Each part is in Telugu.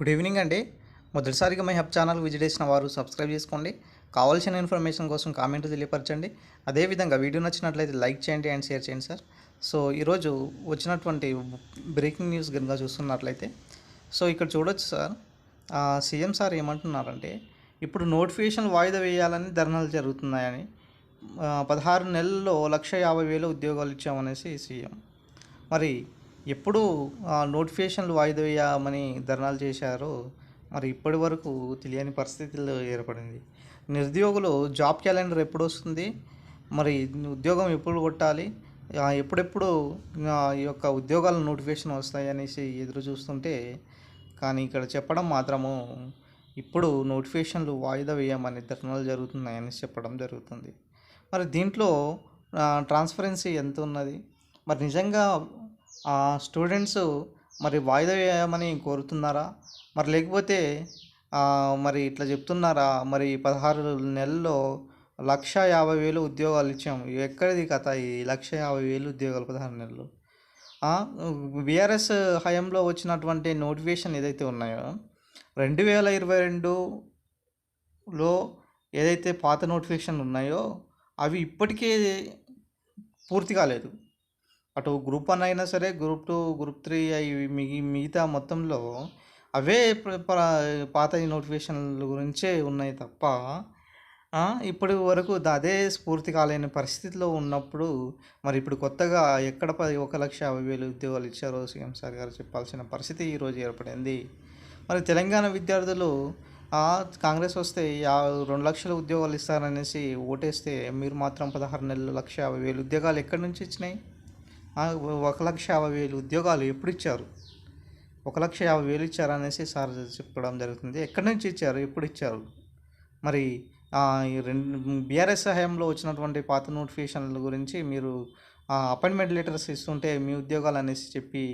గుడ్ ఈవినింగ్ అండి. మొదటిసారిగా మై హబ్ ఛానల్ విజిట్ చేసిన వారు సబ్స్క్రైబ్ చేసుకోండి. కావాల్సిన ఇన్ఫర్మేషన్ కోసం కామెంట్ తెలియపరచండి. అదేవిధంగా వీడియో నచ్చినట్లయితే లైక్ చేయండి అండ్ షేర్ చేయండి సార్. సో ఈరోజు వచ్చినటువంటి బ్రేకింగ్ న్యూస్ కనుక చూస్తున్నట్లయితే సో ఇక్కడ చూడొచ్చు సార్. సీఎం సార్ ఏమంటున్నారంటే ఇప్పుడు నోటిఫికేషన్ వాయిదా వేయాలని ధర్నాలు జరుగుతున్నాయని పదహారు నెలల్లో లక్ష యాభై వేలు ఉద్యోగాలు ఇచ్చామనేసి సీఎం. మరి ఎప్పుడు ఆ, నోటిఫికేషన్లు వాయిదా వేయమని ధర్నాలు చేశారో మరి ఇప్పటి వరకు తెలియని పరిస్థితుల్లో ఏర్పడింది. నిరుద్యోగులు జాబ్ క్యాలెండర్ ఎప్పుడు వస్తుంది మరి ఉద్యోగం ఎప్పుడు కొట్టాలి? ఎప్పుడెప్పుడు ఈ యొక్క ఉద్యోగాల నోటిఫికేషన్ వస్తాయి అనేసి ఎదురు చూస్తుంటే కానీ ఇక్కడ చెప్పడం మాత్రము ఇప్పుడు నోటిఫికేషన్లు వాయిదా వేయమని ధర్నాలు జరుగుతున్నాయని చెప్పడం జరుగుతుంది. మరి దీంట్లో ట్రాన్స్పరెన్సీ ఎంత ఉన్నది మరి నిజంగా స్టూడెంట్స్ మరి వాయిదా వేయమని కోరుతున్నారా? మరి లేకపోతే మరి ఇట్లా చెప్తున్నారా? మరి పదహారు నెలల్లో లక్ష యాభై వేలు ఉద్యోగాలు ఇచ్చాము ఎక్కడిది కథ ఈ లక్ష యాభై వేలు ఉద్యోగాలు పదహారు నెలలు బీఆర్ఎస్ హయాంలో వచ్చినటువంటి నోటిఫికేషన్ ఏదైతే ఉన్నాయో రెండు వేల ఇరవై రెండులో ఏదైతే పాత నోటిఫికేషన్లు ఉన్నాయో అవి ఇప్పటికే పూర్తి కాలేదు. అటు గ్రూప్ వన్ అయినా సరే గ్రూప్ టూ గ్రూప్ త్రీ అవి మిగి మిగతా మొత్తంలో అవే పాత నోటిఫికేషన్ల గురించే ఉన్నాయి తప్ప ఇప్పటి వరకు అదే స్ఫూర్తి కాలేని పరిస్థితిలో ఉన్నప్పుడు మరి ఇప్పుడు కొత్తగా ఎక్కడ పది ఒక లక్ష యాభై వేలు ఉద్యోగాలు ఇచ్చారో సీఎం సార్ గారు చెప్పాల్సిన పరిస్థితి ఈరోజు ఏర్పడింది. మరి తెలంగాణ విద్యార్థులు కాంగ్రెస్ వస్తే యా రెండు లక్షల ఉద్యోగాలు ఇస్తారనేసి ఓటేస్తే మీరు మాత్రం పదహారు నెలలు లక్ష యాభై వేలు ఉద్యోగాలు ఎక్కడి నుంచి ఇచ్చినాయి? ఒక లక్ష యాభై వేలు ఉద్యోగాలు ఎప్పుడు ఇచ్చారు? ఒక లక్ష యాభై వేలు ఇచ్చారు అనేసి సార్ చెప్పడం జరుగుతుంది. ఎక్కడి నుంచి ఇచ్చారు? ఎప్పుడు ఇచ్చారు? మరి ఈ రెండు బీఆర్ఎస్ సహాయంలో వచ్చినటువంటి పాత నోటిఫికేషన్ల గురించి మీరు అపాయింట్మెంట్ లెటర్స్ ఇస్తుంటే మీ ఉద్యోగాలు అనేసి చెప్పి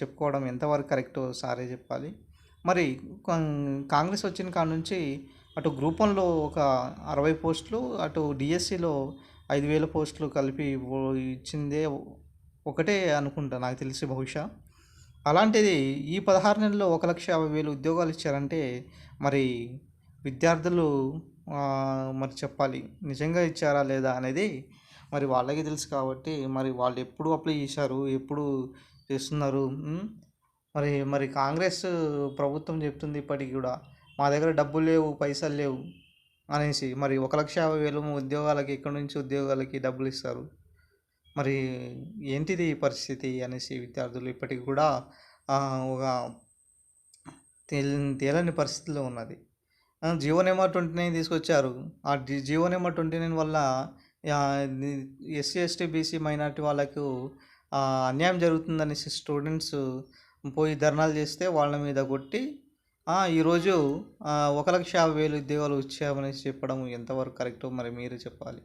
చెప్పుకోవడం ఎంతవరకు కరెక్టో సారే చెప్పాలి. మరి కాంగ్రెస్ వచ్చిన కాడ నుంచి అటు గ్రూపంలో ఒక అరవై పోస్టులు అటు డిఎస్సిలో ఐదు వేల పోస్టులు కలిపి ఇచ్చిందే ఒకటే అనుకుంటా నాకు తెలిసి బహుశా. అలాంటిది ఈ పదహారు నెలల్లో ఒక లక్ష యాభై వేలు ఉద్యోగాలు ఇచ్చారంటే మరి విద్యార్థులు మరి చెప్పాలి నిజంగా ఇచ్చారా లేదా అనేది మరి వాళ్ళకి తెలుసు కాబట్టి మరి వాళ్ళు ఎప్పుడు అప్లై చేశారు ఎప్పుడు చేస్తున్నారు మరి మరి కాంగ్రెస్ ప్రభుత్వం చెప్తుంది ఇప్పటికి కూడా మా దగ్గర డబ్బులు లేవు పైసలు లేవు. అనేసి మరి ఒక లక్ష యాభై వేలు ఉద్యోగాలకి ఎక్కడి నుంచి ఉద్యోగాలకి డబ్బులు ఇస్తారు. మరి ఏంటిది ఈ పరిస్థితి అనేసి విద్యార్థులు ఇప్పటికి కూడా ఒక తేలని పరిస్థితిలో ఉన్నది. జియో నెంబర్ ట్వంటీ నైన్ తీసుకొచ్చారు. ఆ G O number twenty nine వల్ల ఎస్సీ ఎస్టీ బీసీ మైనార్టీ వాళ్ళకు అన్యాయం జరుగుతుందనేసి స్టూడెంట్స్ పోయి ధర్నాలు చేస్తే వాళ్ళ మీద కొట్టి ఈరోజు ఒక లక్ష యాభై వేలు ఉద్యోగాలు ఇచ్చామనేసి చెప్పడం ఎంతవరకు కరెక్టో మరి మీరు చెప్పాలి.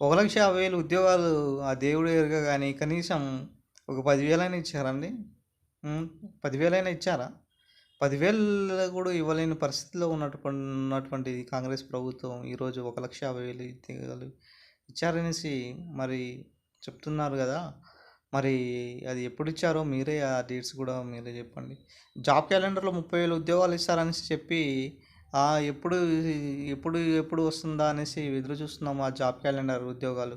ఒక లక్ష యాభై వేలు ఉద్యోగాలు ఆ దేవుడు ఎరుగా కానీ కనీసం ఒక పదివేలైనా ఇచ్చారండి? పదివేలైనా ఇచ్చారా? పదివేలు కూడా ఇవ్వలేని పరిస్థితిలో ఉన్నటువంటి ఉన్నటువంటి కాంగ్రెస్ ప్రభుత్వం ఈరోజు ఒక లక్ష యాభై వేలు ఉద్యోగాలు ఇచ్చారనేసి మరి చెప్తున్నారు కదా. మరి అది ఎప్పుడు ఇచ్చారో మీరే ఆ డేట్స్ కూడా మీరే చెప్పండి. జాబ్ క్యాలెండర్లో ముప్పై వేలు ఉద్యోగాలు ఇస్తారనేసి చెప్పి ఎప్పుడు ఎప్పుడు ఎప్పుడు వస్తుందా అనేసి ఎదురు చూస్తున్నాము ఆ జాబ్ క్యాలెండర్ ఉద్యోగాలు.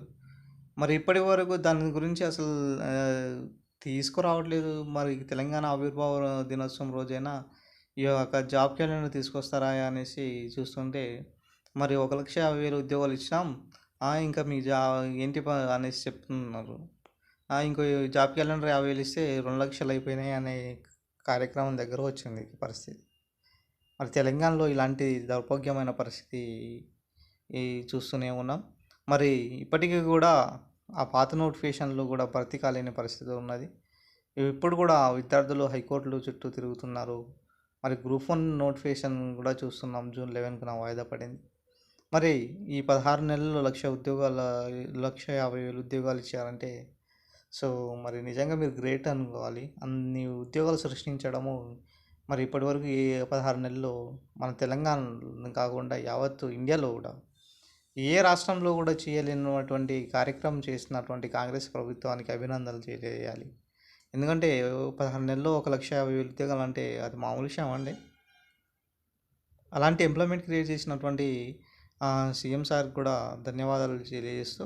మరి ఇప్పటి వరకు దాని గురించి అసలు తీసుకురావట్లేదు. మరి తెలంగాణ ఆవిర్భావ దినోత్సవం రోజైనా ఈ యొక్క జాబ్ క్యాలెండర్ తీసుకొస్తారా అనేసి చూస్తుంటే మరి ఒక లక్ష యాభై వేలు ఉద్యోగాలు ఇచ్చినాం. ఇంకా మీ జా ఏంటి అనేసి చెప్తున్నారు. ఇంకో జాబ్ క్యాలెండర్ యాభై వేలు ఇస్తే రెండు లక్షలు అయిపోయినాయి అనే కార్యక్రమం దగ్గర వచ్చింది పరిస్థితి. మరి తెలంగాణలో ఇలాంటి దౌర్భాగ్యమైన పరిస్థితి చూస్తూనే ఉన్నాం. మరి ఇప్పటికీ కూడా ఆ పాత నోటిఫికేషన్లు కూడా భర్తీ కాలేని పరిస్థితి ఉన్నది. ఇప్పుడు కూడా విద్యార్థులు హైకోర్టులు చుట్టూ తిరుగుతున్నారు. మరి గ్రూప్ వన్ నోటిఫికేషన్ కూడా చూస్తున్నాం జూన్ లెవెన్కి వాయిదా పడింది. మరి ఈ పదహారు నెలల్లో లక్ష ఉద్యోగాల లక్ష యాభై వేలు ఉద్యోగాలు ఇచ్చారంటే సో మరి నిజంగా మీరు గ్రేట్ అనుకోవాలి. అన్ని ఉద్యోగాలు సృష్టించడము మరి ఇప్పటివరకు ఈ పదహారు నెలల్లో మన తెలంగాణ కాకుండా యావత్తు ఇండియాలో కూడా ఏ రాష్ట్రంలో కూడా చేయలేనటువంటి కార్యక్రమం చేసినటువంటి కాంగ్రెస్ ప్రభుత్వానికి అభినందనలు తెలియజేయాలి. ఎందుకంటే పదహారు నెలల్లో ఒక లక్ష యాభై వేలు ఉద్యోగాలు అంటే అది మామూలు విషయం అండి. అలాంటి ఎంప్లాయ్మెంట్ క్రియేట్ చేసినటువంటి సీఎం సార్ కూడా ధన్యవాదాలు తెలియజేస్తూ